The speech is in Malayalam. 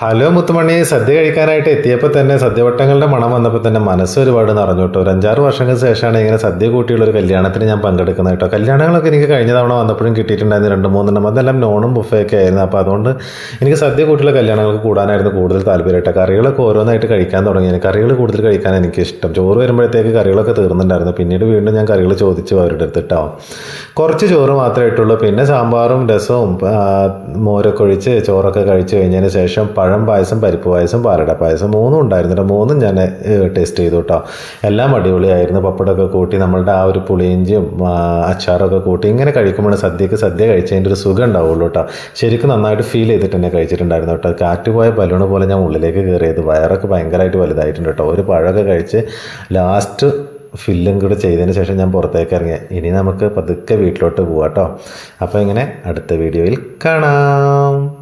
ഹലോ മുത്തുമണി സദ്യ കഴിക്കാനായിട്ട് എത്തിയപ്പോൾ തന്നെ സദ്യവട്ടങ്ങളുടെ മണം വന്നപ്പോൾ തന്നെ മനസ്സ് ഒരുപാട് നിറഞ്ഞു കേട്ടോ. ഒരു അഞ്ചാറ് വർഷങ്ങൾക്ക് ശേഷമാണ് ഇങ്ങനെ സദ്യ കൂട്ടിയുള്ള ഒരു കല്യാണത്തിന് ഞാൻ പങ്കെടുക്കുന്നത് കേട്ടോ. കല്യാണങ്ങളൊക്കെ എനിക്ക് കഴിഞ്ഞ തവണ വന്നപ്പോഴും കിട്ടിയിട്ടുണ്ടായിരുന്നു രണ്ട് മൂന്നെണ്ണം അതെല്ലാം നോണും ബുഫയൊക്കെ ആയിരുന്നു. അപ്പോൾ അതുകൊണ്ട് എനിക്ക് സദ്യ കൂട്ടിയുള്ള കല്യാണങ്ങൾക്ക് കൂടാനായിരുന്നു കൂടുതൽ താല്പര്യം കേട്ടോ. കറികളൊക്കെ ഓരോന്നായിട്ട് കഴിക്കാൻ തുടങ്ങി. കറികൾ കൂടുതൽ കഴിക്കാൻ എനിക്ക് ഇഷ്ടം ചോറ് വരുമ്പോഴത്തേക്ക് കറികളൊക്കെ തീർന്നിട്ടുണ്ടായിരുന്നു. പിന്നീട് വീണ്ടും ഞാൻ കറികൾ ചോദിച്ചു അവരുടെ അടുത്തിട്ടാവും കുറച്ച് ചോറ് മാത്രമേ ഇട്ടുള്ളൂ. പിന്നെ സാമ്പാറും രസവും മോരൊക്കെ ഒഴിച്ച് ചോറൊക്കെ കഴിച്ചു കഴിഞ്ഞതിന് ശേഷം പഴം പായസം പരിപ്പ് പായസം പാലട പായസം മൂന്നും ഉണ്ടായിരുന്നില്ല. മൂന്നും ഞാൻ ടേസ്റ്റ് ചെയ്തു കേട്ടോ എല്ലാം അടിപൊളിയായിരുന്നു. പപ്പടമൊക്കെ കൂട്ടി നമ്മളുടെ ആ ഒരു പുളിയിഞ്ചിയും അച്ചാറൊക്കെ കൂട്ടി ഇങ്ങനെ കഴിക്കുമ്പോൾ സദ്യക്ക് സദ്യ കഴിച്ചതിന്റെ ഒരു സുഖം ഉണ്ടാവുള്ളൂ കേട്ടോ ശരിക്കും നന്നായിട്ട് ഫീൽ ചെയ്തിട്ട് തന്നെ കഴിച്ചിട്ടുണ്ടായിരുന്നു കേട്ടോ കാറ്റ് പോയ ബലൂണ് പോലെ ഞാൻ ഉള്ളിലേക്ക് കയറിയത്. വയറൊക്കെ ഭയങ്കരമായിട്ട് വലുതായിട്ടുണ്ട് കേട്ടോ ഒരു പഴമൊക്കെ കഴിച്ച് ലാസ്റ്റ് ഫില്ലും കൂടെ ചെയ്തതിന് ശേഷം ഞാൻ പുറത്തേക്ക് ഇറങ്ങി. ഇനി നമുക്ക് പതുക്കെ വീട്ടിലോട്ട് പോവാം കേട്ടോ അപ്പോൾ ഇങ്ങനെ അടുത്ത വീഡിയോയിൽ കാണാം.